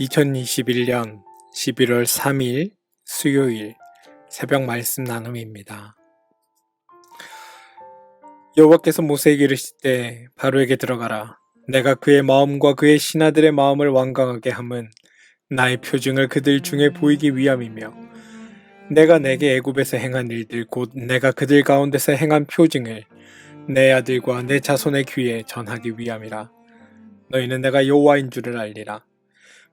2021년 11월 3일 수요일 새벽 말씀 나눔입니다. 여호와께서 모세에게 이르실 때 바로에게 들어가라. 내가 그의 마음과 그의 신하들의 마음을 완강하게 함은 나의 표징을 그들 중에 보이기 위함이며 내가 내게 애굽에서 행한 일들 곧 내가 그들 가운데서 행한 표징을 내 아들과 내 자손의 귀에 전하기 위함이라. 너희는 내가 여호와인 줄을 알리라.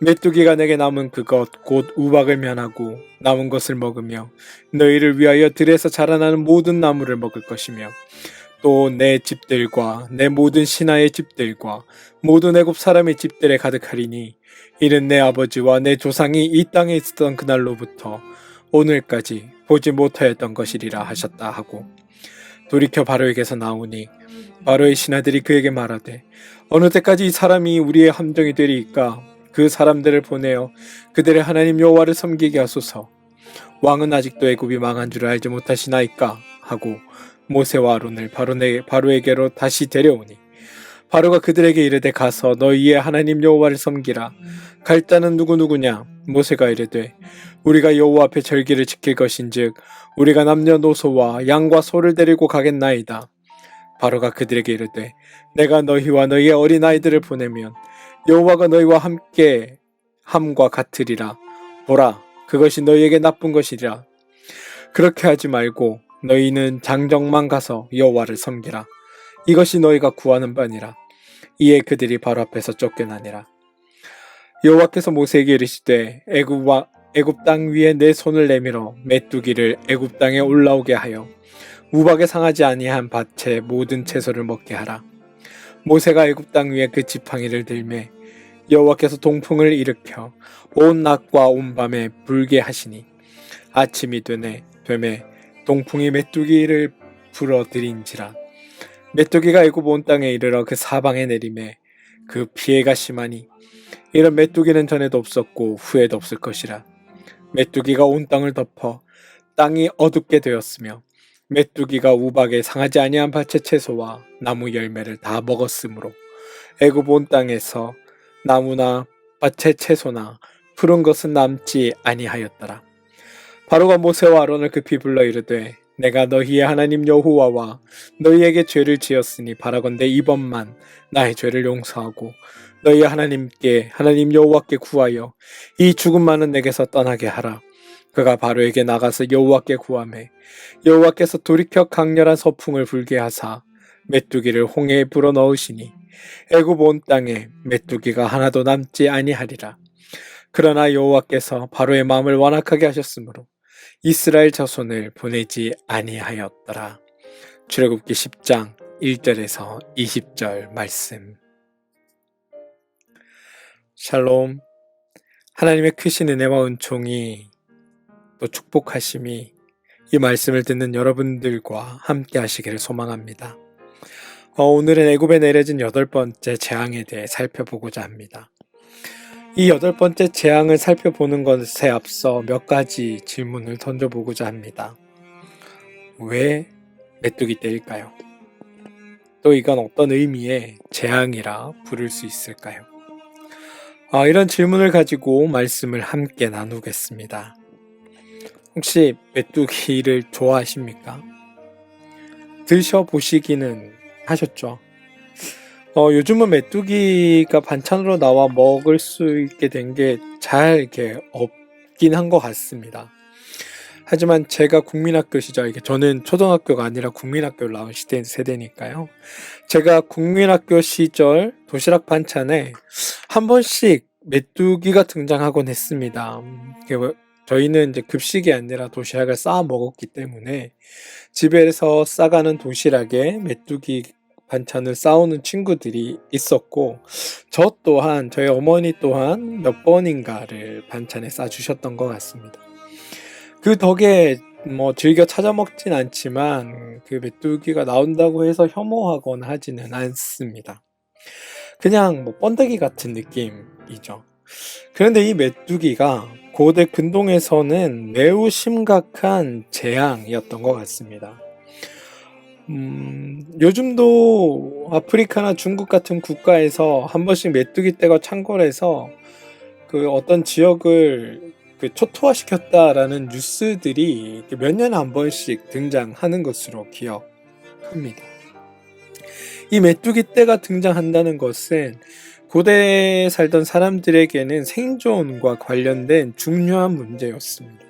메뚜기가 내게 남은 그것 곧 우박을 면하고 남은 것을 먹으며 너희를 위하여 들에서 자라나는 모든 나무를 먹을 것이며 또 내 집들과 내 모든 신하의 집들과 모든 애굽 사람의 집들에 가득하리니 이는 내 아버지와 내 조상이 이 땅에 있었던 그날로부터 오늘까지 보지 못하였던 것이리라 하셨다 하고 돌이켜 바로에게서 나오니 바로의 신하들이 그에게 말하되 어느 때까지 이 사람이 우리의 함정이 되리이까 그 사람들을 보내어 그들의 하나님 여호와를 섬기게 하소서. 왕은 아직도 애굽이 망한 줄 알지 못하시나이까 하고 모세와 아론을 바로네, 바로에 게로 다시 데려오니 바로가 그들에게 이르되 가서 너희의 하나님 여호와를 섬기라. 갈 자는 누구 누구냐? 모세가 이르되 우리가 여호와 앞에 절기를 지킬 것인즉 우리가 남녀노소와 양과 소를 데리고 가겠나이다. 바로가 그들에게 이르되 내가 너희와 너희의 어린 아이들을 보내면 여호와가 너희와 함께 함과 같으리라. 보라, 그것이 너희에게 나쁜 것이리라. 그렇게 하지 말고 너희는 장정만 가서 여호와를 섬기라. 이것이 너희가 구하는 바니라. 이에 그들이 바로 앞에서 쫓겨나니라. 여호와께서 모세에게 이르시되 애굽과 애굽 땅 위에 내 손을 내밀어 메뚜기를 애굽 땅에 올라오게 하여 우박에 상하지 아니한 밭의 모든 채소를 먹게 하라. 모세가 애굽 땅 위에 그 지팡이를 들매 여호와께서 동풍을 일으켜 온 낮과 온 밤에 불게 하시니 아침이 되네 되매 동풍이 메뚜기를 불어들인지라. 메뚜기가 애굽 온 땅에 이르러 그 사방에 내림에 그 피해가 심하니 이런 메뚜기는 전에도 없었고 후에도 없을 것이라. 메뚜기가 온 땅을 덮어 땅이 어둡게 되었으며 메뚜기가 우박에 상하지 아니한 밭의 채소와 나무 열매를 다 먹었으므로 애굽 온 땅에서 나무나 밭의 채소나 푸른 것은 남지 아니하였더라. 바로가 모세와 아론을 급히 불러 이르되 내가 너희의 하나님 여호와와 너희에게 죄를 지었으니 바라건대 이번만 나의 죄를 용서하고 너희 하나님께 하나님 여호와께 구하여 이 죽은 많은 내게서 떠나게 하라. 그가 바로에게 나가서 여호와께 구하매 여호와께서 돌이켜 강렬한 서풍을 불게 하사 메뚜기를 홍해에 불어 넣으시니 애굽 온 땅에 메뚜기가 하나도 남지 아니하리라. 그러나 여호와께서 바로의 마음을 완악하게 하셨으므로 이스라엘 자손을 보내지 아니하였더라. 출애굽기 10장 1절에서 20절 말씀. 샬롬. 하나님의 크신 은혜와 은총이 또 축복하심이 이 말씀을 듣는 여러분들과 함께 하시기를 소망합니다. 어, 오늘은 애굽에 내려진 여덟 번째 재앙에 대해 살펴보고자 합니다. 이 여덟 번째 재앙을 살펴보는 것에 앞서 몇 가지 질문을 던져보고자 합니다. 왜 메뚜기 떼일까요? 또 이건 어떤 의미의 재앙이라 부를 수 있을까요? 아, 이런 질문을 가지고 말씀을 함께 나누겠습니다. 혹시 메뚜기를 좋아하십니까? 드셔보시기는 하셨죠. 어, 요즘은 메뚜기가 반찬으로 나와 먹을 수 있게 된 게 잘 이렇게 없긴 한 것 같습니다. 하지만 제가 국민학교 시절, 저는 초등학교가 아니라 국민학교를 나온 시대, 세대니까요. 제가 국민학교 시절 도시락 반찬에 한 번씩 메뚜기가 등장하곤 했습니다. 저희는 이제 급식이 아니라 도시락을 쌓아 먹었기 때문에 집에서 싸가는 도시락에 메뚜기 반찬을 싸우는 친구들이 있었고 저 또한 저희 어머니 또한 몇 번인가를 반찬에 싸주셨던 것 같습니다. 그 덕에 뭐 즐겨 찾아 먹진 않지만 그 메뚜기가 나온다고 해서 혐오하거나 하지는 않습니다. 그냥 뭐 번데기 같은 느낌이죠. 그런데 이 메뚜기가 고대 근동에서는 매우 심각한 재앙이었던 것 같습니다. 음, 요즘도 아프리카나 중국 같은 국가에서 한 번씩 메뚜기 떼가 창궐해서 그 어떤 지역을 그 초토화시켰다라는 뉴스들이 몇 년에 한 번씩 등장하는 것으로 기억합니다. 이 메뚜기 떼가 등장한다는 것은 고대에 살던 사람들에게는 생존과 관련된 중요한 문제였습니다.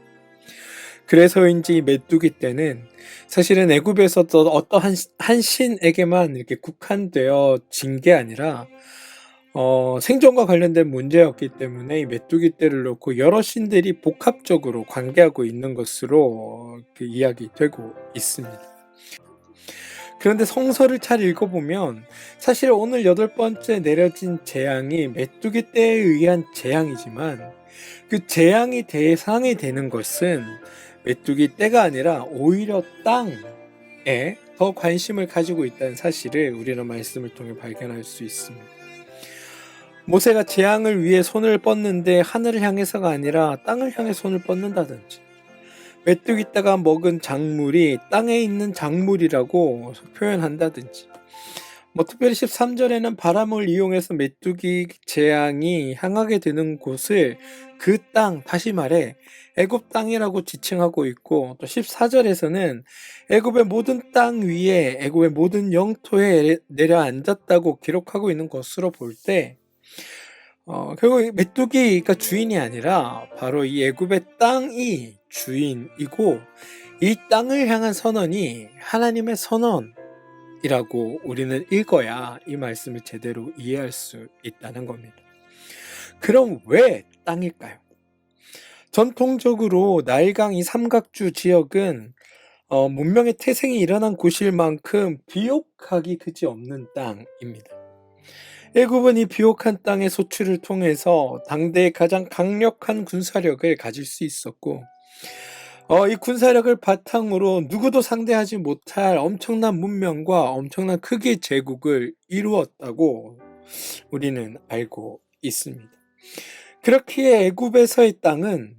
그래서인지 이 메뚜기 떼는 사실은 애굽에서 어떠한 한 신에게만 이렇게 국한되어진 게 아니라 어, 생존과 관련된 문제였기 때문에 이 메뚜기 떼를 놓고 여러 신들이 복합적으로 관계하고 있는 것으로 그 이야기되고 있습니다. 그런데 성서를 잘 읽어보면 사실 오늘 여덟 번째 내려진 재앙이 메뚜기 떼에 의한 재앙이지만 그 재앙이 대상이 되는 것은 메뚜기 떼가 아니라 오히려 땅에 더 관심을 가지고 있다는 사실을 우리는 말씀을 통해 발견할 수 있습니다. 모세가 재앙을 위해 손을 뻗는데 하늘을 향해서가 아니라 땅을 향해 손을 뻗는다든지 메뚜기 떼가 먹은 작물이 땅에 있는 작물이라고 표현한다든지. 뭐 특별히 13절에는 바람을 이용해서 메뚜기 재앙이 향하게 되는 곳을 그 땅, 다시 말해 애굽 땅이라고 지칭하고 있고 또 14절에서는 애굽의 모든 땅 위에 애굽의 모든 영토에 내려앉았다고 기록하고 있는 것으로 볼 때 어, 결국 메뚜기가 주인이 아니라 바로 이 애굽의 땅이 주인이고 이 땅을 향한 선언이 하나님의 선언이라고 우리는 읽어야 이 말씀을 제대로 이해할 수 있다는 겁니다. 그럼 왜 땅일까요? 전통적으로 나일강 이 삼각주 지역은 어, 문명의 태생이 일어난 곳일 만큼 비옥하기 그지 없는 땅입니다. 애굽은 이 비옥한 땅의 소출을 통해서 당대의 가장 강력한 군사력을 가질 수 있었고 어, 이 군사력을 바탕으로 누구도 상대하지 못할 엄청난 문명과 엄청난 크기의 제국을 이루었다고 우리는 알고 있습니다. 그렇기에 애굽에서의 땅은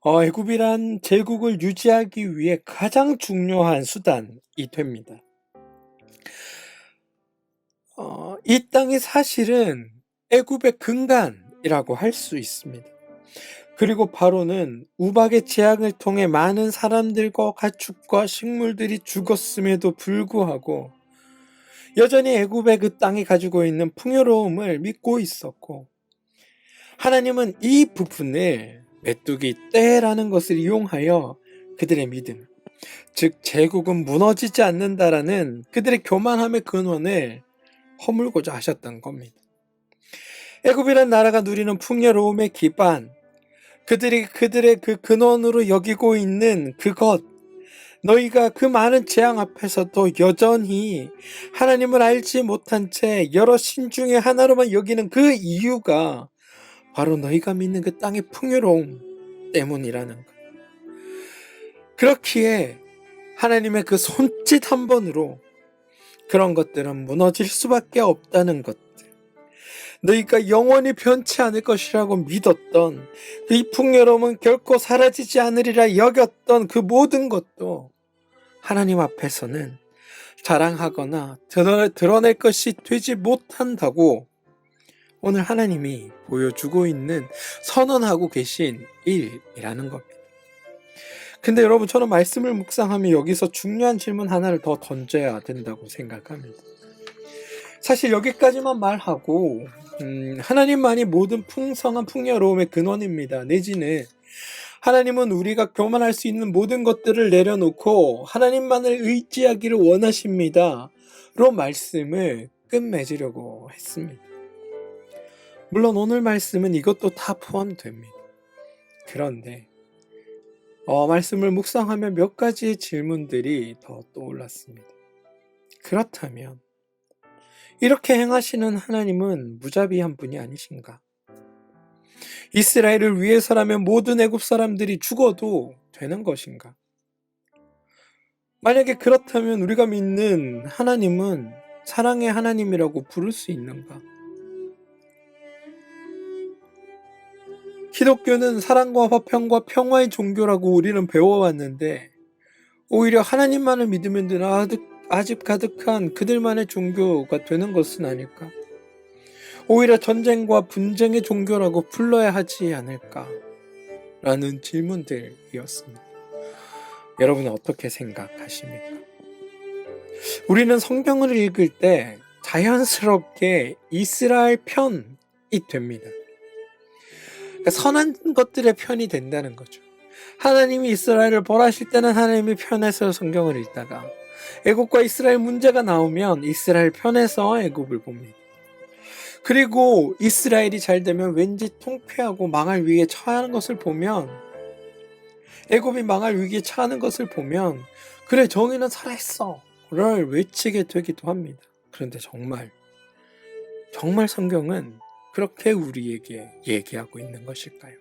어, 애굽이란 제국을 유지하기 위해 가장 중요한 수단이 됩니다. 어, 이 땅이 사실은 애굽의 근간이라고 할 수 있습니다. 그리고 바로는 우박의 재앙을 통해 많은 사람들과 가축과 식물들이 죽었음에도 불구하고 여전히 애굽의 그 땅이 가지고 있는 풍요로움을 믿고 있었고 하나님은 이 부분을 메뚜기 떼라는 것을 이용하여 그들의 믿음, 즉 제국은 무너지지 않는다라는 그들의 교만함의 근원을 허물고자 하셨던 겁니다. 애굽이란 나라가 누리는 풍요로움의 기반, 그들이 그들의 그 근원으로 여기고 있는 그것, 너희가 그 많은 재앙 앞에서도 여전히 하나님을 알지 못한 채 여러 신 중에 하나로만 여기는 그 이유가 바로 너희가 믿는 그 땅의 풍요로움 때문이라는 것. 그렇기에 하나님의 그 손짓 한 번으로 그런 것들은 무너질 수밖에 없다는 것들. 너희가 영원히 변치 않을 것이라고 믿었던 이 풍요로움은 결코 사라지지 않으리라 여겼던 그 모든 것도 하나님 앞에서는 자랑하거나 드러낼 것이 되지 못한다고 오늘 하나님이 보여주고 있는 선언하고 계신 일이라는 겁니다. 근데 여러분 저는 말씀을 묵상하면 여기서 중요한 질문 하나를 더 던져야 된다고 생각합니다. 사실 여기까지만 말하고 음, 하나님만이 모든 풍성한 풍요로움의 근원입니다. 내지는 하나님은 우리가 교만할 수 있는 모든 것들을 내려놓고 하나님만을 의지하기를 원하십니다. 로 말씀을 끝맺으려고 했습니다. 물론 오늘 말씀은 이것도 다 포함됩니다. 그런데 어, 말씀을 묵상하면 몇 가지의 질문들이 더 떠올랐습니다. 그렇다면 이렇게 행하시는 하나님은 무자비한 분이 아니신가? 이스라엘을 위해서라면 모든 애굽 사람들이 죽어도 되는 것인가? 만약에 그렇다면 우리가 믿는 하나님은 사랑의 하나님이라고 부를 수 있는가? 기독교는 사랑과 화평과 평화의 종교라고 우리는 배워왔는데 오히려 하나님만을 믿으면 되는 아집 가득한 그들만의 종교가 되는 것은 아닐까? 오히려 전쟁과 분쟁의 종교라고 불러야 하지 않을까? 라는 질문들이었습니다. 여러분은 어떻게 생각하십니까? 우리는 성경을 읽을 때 자연스럽게 이스라엘 편이 됩니다. 그러니까 선한 것들의 편이 된다는 거죠. 하나님이 이스라엘을 벌하실 때는 하나님이 편에서 성경을 읽다가 애굽과 이스라엘 문제가 나오면 이스라엘 편에서 애굽을 봅니다. 그리고 이스라엘이 잘 되면 왠지 통쾌하고 망할 위기에 처하는 것을 보면 애굽이 망할 위기에 처하는 것을 보면 그래 정의는 살아있어 를 외치게 되기도 합니다. 그런데 정말 정말 성경은 그렇게 우리에게 얘기하고 있는 것일까요?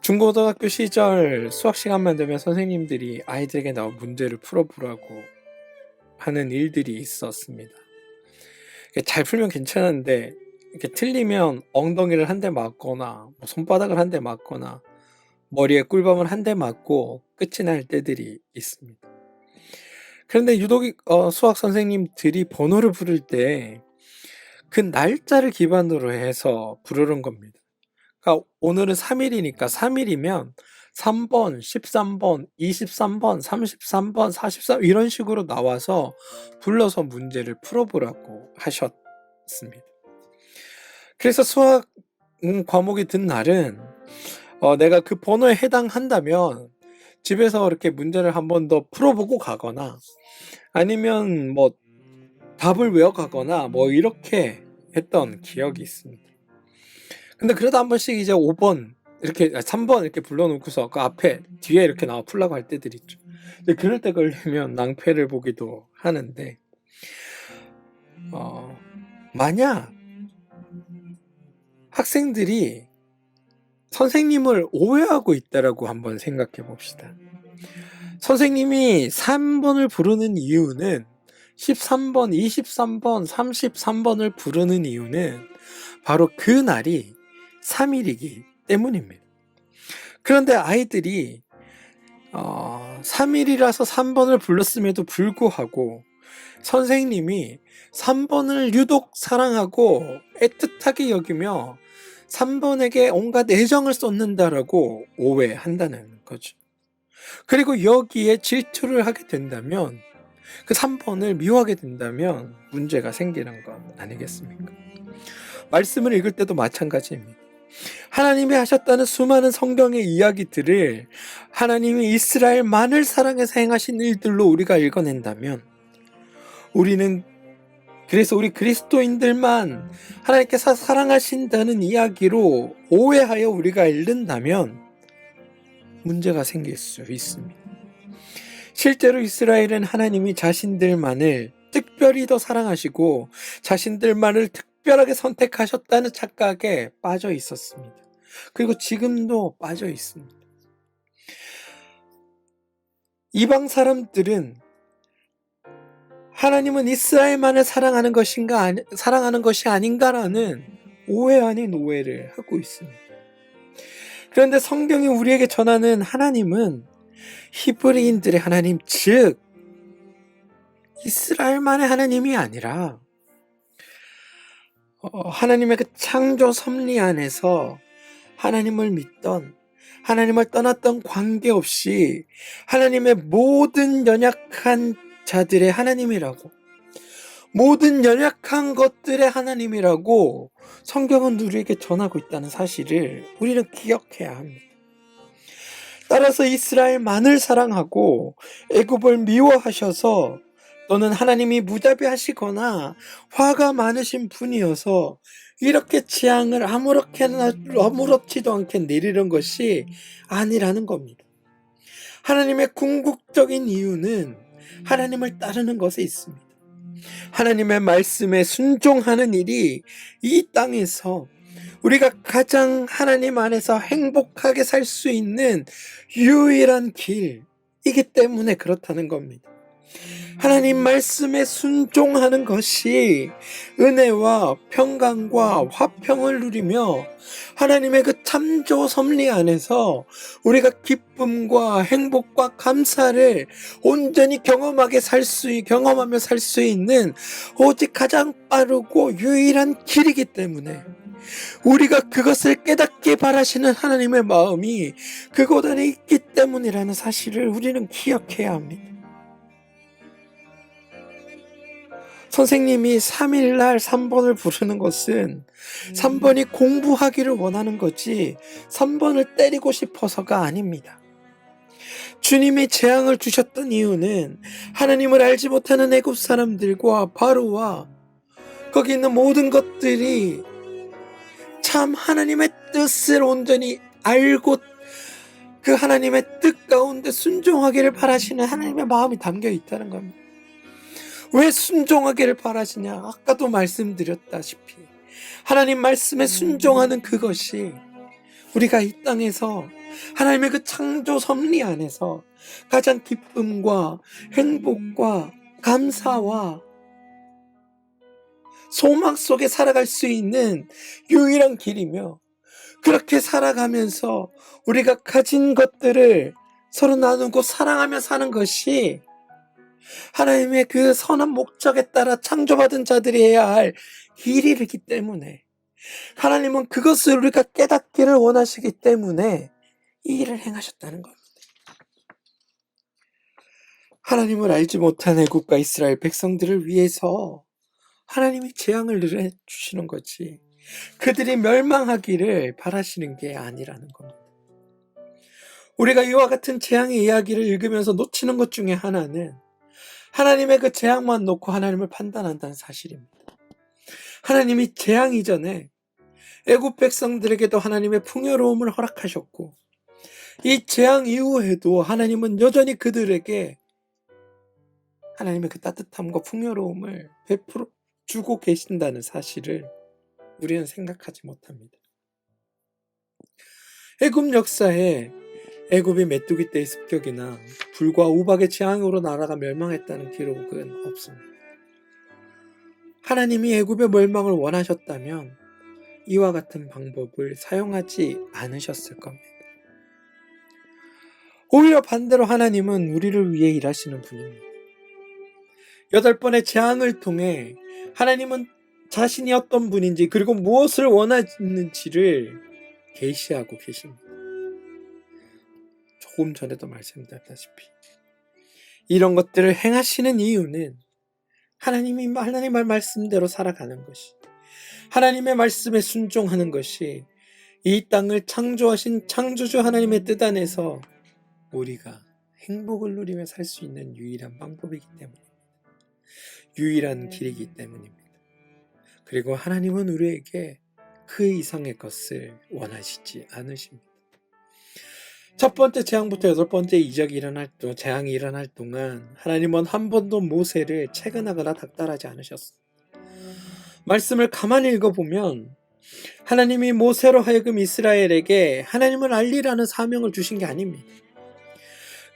중고등학교 시절 수학 시간만 되면 선생님들이 아이들에게 나온 문제를 풀어보라고 하는 일들이 있었습니다. 잘 풀면 괜찮은데 이렇게 틀리면 엉덩이를 한 대 맞거나 뭐 손바닥을 한 대 맞거나 머리에 꿀밤을 한 대 맞고 끝이 날 때들이 있습니다. 그런데 유독 어, 수학 선생님들이 번호를 부를 때 그 날짜를 기반으로 해서 부르는 겁니다. 그러니까 오늘은 3일이니까 3일이면 3번, 13번, 23번, 33번, 43 이런 식으로 나와서 불러서 문제를 풀어보라고 하셨습니다. 그래서 수학 음, 과목이 든 날은 어, 내가 그 번호에 해당한다면 집에서 이렇게 문제를 한 번 더 풀어보고 가거나 아니면 뭐 답을 외워가거나 뭐 이렇게 했던 기억이 있습니다. 근데 그래도 한 번씩 이제 5번 이렇게 3번 이렇게 불러놓고서 그 앞에 뒤에 이렇게 나와 풀라고 할 때들 있죠. 근데 그럴 때 걸리면 낭패를 보기도 하는데 어, 만약 학생들이 선생님을 오해하고 있다라고 한번 생각해 봅시다. 선생님이 3번을 부르는 이유는 13번, 23번, 33번을 부르는 이유는 바로 그 날이 3일이기 때문입니다. 그런데 아이들이 어, 3일이라서 3번을 불렀음에도 불구하고 선생님이 3번을 유독 사랑하고 애틋하게 여기며 3번에게 온갖 애정을 쏟는다라고 오해한다는 거죠. 그리고 여기에 질투를 하게 된다면 그 3번을 미워하게 된다면 문제가 생기는 건 아니겠습니까? 말씀을 읽을 때도 마찬가지입니다. 하나님이 하셨다는 수많은 성경의 이야기들을 하나님이 이스라엘만을 사랑해서 행하신 일들로 우리가 읽어낸다면 우리는 그래서 우리 그리스도인들만 하나님께서 사랑하신다는 이야기로 오해하여 우리가 읽는다면 문제가 생길 수 있습니다. 실제로 이스라엘은 하나님이 자신들만을 특별히 더 사랑하시고 자신들만을 특별하게 선택하셨다는 착각에 빠져 있었습니다. 그리고 지금도 빠져 있습니다. 이방 사람들은 하나님은 이스라엘만을 사랑하는 것인가 아니, 사랑하는 것이 아닌가라는 오해 아닌 오해를 하고 있습니다. 그런데 성경이 우리에게 전하는 하나님은 히브리인들의 하나님 즉 이스라엘만의 하나님이 아니라 어, 하나님의 그 창조 섭리 안에서 하나님을 믿던 하나님을 떠났던 관계없이 하나님의 모든 연약한 자들의 하나님이라고 모든 연약한 것들의 하나님이라고 성경은 우리에게 전하고 있다는 사실을 우리는 기억해야 합니다. 따라서 이스라엘만을 사랑하고 애굽을 미워하셔서 또는 하나님이 무자비하시거나 화가 많으신 분이어서 이렇게 재앙을 아무렇게나 아무렇지도 않게 내리는 것이 아니라는 겁니다. 하나님의 궁극적인 이유는 하나님을 따르는 것에 있습니다. 하나님의 말씀에 순종하는 일이 이 땅에서 우리가 가장 하나님 안에서 행복하게 살 수 있는 유일한 길이기 때문에 그렇다는 겁니다. 하나님 말씀에 순종하는 것이 은혜와 평강과 화평을 누리며 하나님의 그 참조 섭리 안에서 우리가 기쁨과 행복과 감사를 온전히 경험하게 살 수, 경험하며 살 수 있는 오직 가장 빠르고 유일한 길이기 때문에 우리가 그것을 깨닫기 바라시는 하나님의 마음이 그곳 안에 있기 때문이라는 사실을 우리는 기억해야 합니다. 선생님이 3일날 3번을 부르는 것은 3번이 공부하기를 원하는 거지 3번을 때리고 싶어서가 아닙니다. 주님이 재앙을 주셨던 이유는 하나님을 알지 못하는 애굽 사람들과 바로와 거기 있는 모든 것들이 참 하나님의 뜻을 온전히 알고 그 하나님의 뜻 가운데 순종하기를 바라시는 하나님의 마음이 담겨 있다는 겁니다. 왜 순종하기를 바라시냐? 아까도 말씀드렸다시피 하나님 말씀에 순종하는 그것이 우리가 이 땅에서 하나님의 그 창조 섭리 안에서 가장 기쁨과 행복과 감사와 소망 속에 살아갈 수 있는 유일한 길이며 그렇게 살아가면서 우리가 가진 것들을 서로 나누고 사랑하며 사는 것이 하나님의 그 선한 목적에 따라 창조받은 자들이 해야 할 일이기 때문에 하나님은 그것을 우리가 깨닫기를 원하시기 때문에 이 일을 행하셨다는 겁니다. 하나님을 알지 못한 애국과 이스라엘 백성들을 위해서 하나님이 재앙을 내려 주시는 거지. 그들이 멸망하기를 바라시는 게 아니라는 겁니다. 우리가 이와 같은 재앙의 이야기를 읽으면서 놓치는 것 중에 하나는 하나님의 그 재앙만 놓고 하나님을 판단한다는 사실입니다. 하나님이 재앙 이전에 애굽 백성들에게도 하나님의 풍요로움을 허락하셨고 이 재앙 이후에도 하나님은 여전히 그들에게 하나님의 그 따뜻함과 풍요로움을 베풀어 주고 계신다는 사실을 우리는 생각하지 못합니다. 애굽 역사에 애굽이 메뚜기 떼의 습격이나 불과 우박의 재앙으로 나라가 멸망했다는 기록은 없습니다. 하나님이 애굽의 멸망을 원하셨다면 이와 같은 방법을 사용하지 않으셨을 겁니다. 오히려 반대로 하나님은 우리를 위해 일하시는 분입니다. 여덟 번의 재앙을 통해 하나님은 자신이 어떤 분인지 그리고 무엇을 원하는지를 계시하고 계십니다. 조금 전에도 말씀드렸다시피 이런 것들을 행하시는 이유는 하나님이 하나님의 말씀대로 살아가는 것이 하나님의 말씀에 순종하는 것이 이 땅을 창조하신 창조주 하나님의 뜻 안에서 우리가 행복을 누리며 살 수 있는 유일한 방법이기 때문입니다. 유일한 길이기 때문입니다. 그리고 하나님은 우리에게 그 이상의 것을 원하시지 않으십니다. 첫 번째 재앙부터 여덟 번째 이적이 일어날 동 재앙이 일어날 동안 하나님은 한 번도 모세를 채근하거나 닥달하지 않으셨습니다. 말씀을 가만히 읽어보면 하나님이 모세로 하여금 이스라엘에게 하나님을 알리라는 사명을 주신 게 아닙니다.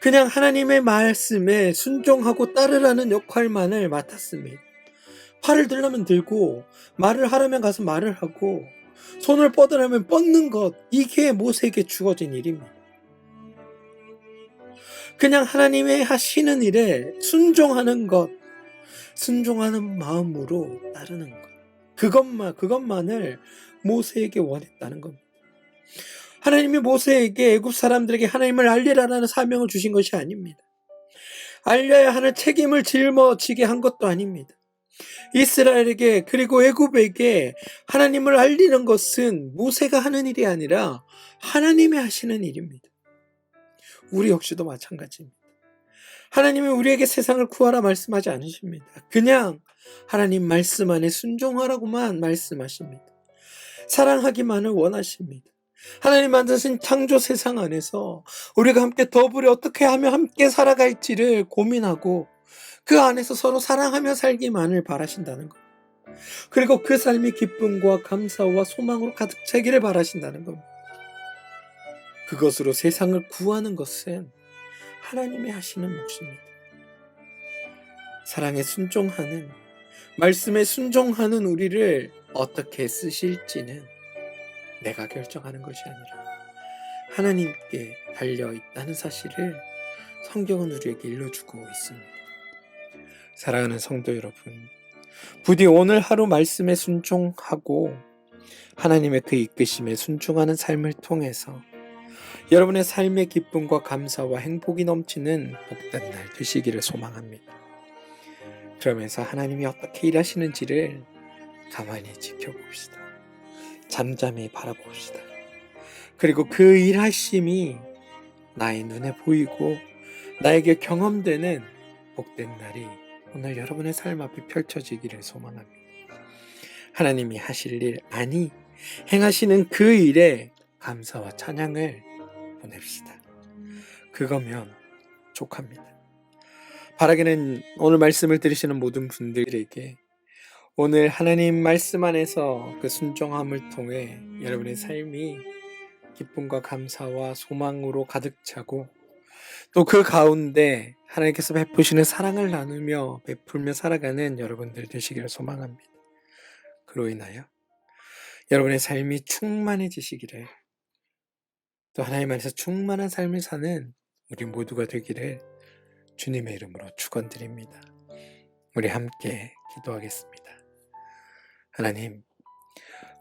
그냥 하나님의 말씀에 순종하고 따르라는 역할만을 맡았습니다. 팔을 들려면 들고 말을 하려면 가서 말을 하고 손을 뻗으려면 뻗는 것 이게 모세에게 주어진 일입니다. 그냥 하나님의 하시는 일에 순종하는 것, 순종하는 마음으로 따르는 것. 그것만, 그것만을 모세에게 원했다는 겁니다. 하나님이 모세에게 애굽 사람들에게 하나님을 알리라는 사명을 주신 것이 아닙니다. 알려야 하는 책임을 짊어지게 한 것도 아닙니다. 이스라엘에게 그리고 애굽에게 하나님을 알리는 것은 모세가 하는 일이 아니라 하나님이 하시는 일입니다. 우리 역시도 마찬가지입니다. 하나님이 우리에게 세상을 구하라 말씀하지 않으십니다. 그냥 하나님 말씀 안에 순종하라고만 말씀하십니다. 사랑하기만을 원하십니다. 하나님 만드신 창조 세상 안에서 우리가 함께 더불어 어떻게 하면 함께 살아갈지를 고민하고 그 안에서 서로 사랑하며 살기만을 바라신다는 것. 그리고 그 삶이 기쁨과 감사와 소망으로 가득 차기를 바라신다는 겁니다. 그것으로 세상을 구하는 것은 하나님이 하시는 몫입니다. 사랑에 순종하는, 말씀에 순종하는 우리를 어떻게 쓰실지는 내가 결정하는 것이 아니라 하나님께 달려 있다는 사실을 성경은 우리에게 일러주고 있습니다. 사랑하는 성도 여러분, 부디 오늘 하루 말씀에 순종하고 하나님의 그 이끄심에 순종하는 삶을 통해서 여러분의 삶의 기쁨과 감사와 행복이 넘치는 복된 날 되시기를 소망합니다. 그러면서 하나님이 어떻게 일하시는지를 가만히 지켜봅시다. 잠잠히 바라봅시다. 그리고 그 일하심이 나의 눈에 보이고 나에게 경험되는 복된 날이 오늘 여러분의 삶 앞에 펼쳐지기를 소망합니다. 하나님이 하실 일 아니 행하시는 그 일에 감사와 찬양을 보냅시다. 그거면 족합니다. 바라기는 오늘 말씀을 들으시는 모든 분들에게 오늘 하나님 말씀 안에서 그 순종함을 통해 여러분의 삶이 기쁨과 감사와 소망으로 가득 차고 또 그 가운데 하나님께서 베푸시는 사랑을 나누며 베풀며 살아가는 여러분들 되시기를 소망합니다. 그로 인하여 여러분의 삶이 충만해지시기를 또 하나님 안에서 충만한 삶을 사는 우리 모두가 되기를 주님의 이름으로 축원드립니다. 우리 함께 기도하겠습니다. 하나님,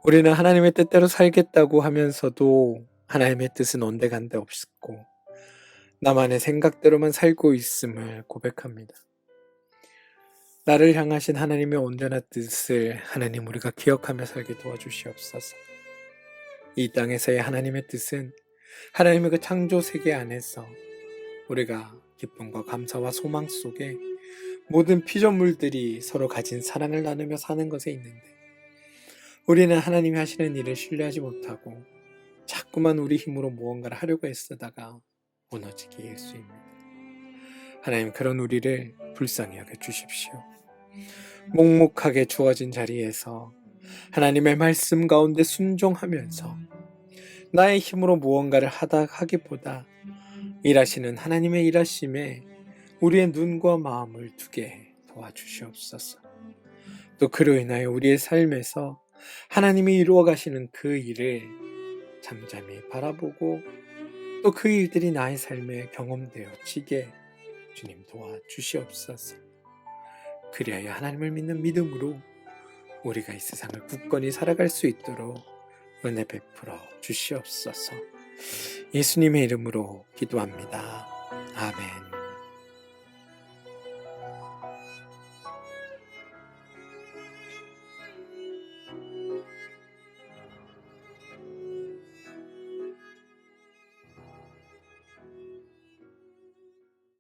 우리는 하나님의 뜻대로 살겠다고 하면서도 하나님의 뜻은 온데간데 없고 나만의 생각대로만 살고 있음을 고백합니다. 나를 향하신 하나님의 온전한 뜻을 하나님 우리가 기억하며 살게 도와주시옵소서. 이 땅에서의 하나님의 뜻은 하나님의 그 창조 세계 안에서 우리가 기쁨과 감사와 소망 속에 모든 피조물들이 서로 가진 사랑을 나누며 사는 것에 있는데 우리는 하나님이 하시는 일을 신뢰하지 못하고 자꾸만 우리 힘으로 무언가를 하려고 애쓰다가 무너지게 일수입니다. 하나님 그런 우리를 불쌍히 여겨 주십시오. 묵묵하게 주어진 자리에서 하나님의 말씀 가운데 순종하면서 나의 힘으로 무언가를 하다 하기보다 일하시는 하나님의 일하심에 우리의 눈과 마음을 두게 도와주시옵소서. 또 그로 인하여 우리의 삶에서 하나님이 이루어 가시는 그 일을 잠잠히 바라보고 또 그 일들이 나의 삶에 경험되어지게 주님 도와주시옵소서. 그리하여 하나님을 믿는 믿음으로 우리가 이 세상을 굳건히 살아갈 수 있도록 은혜 베풀어 주시옵소서. 예수님의 이름으로 기도합니다. 아멘.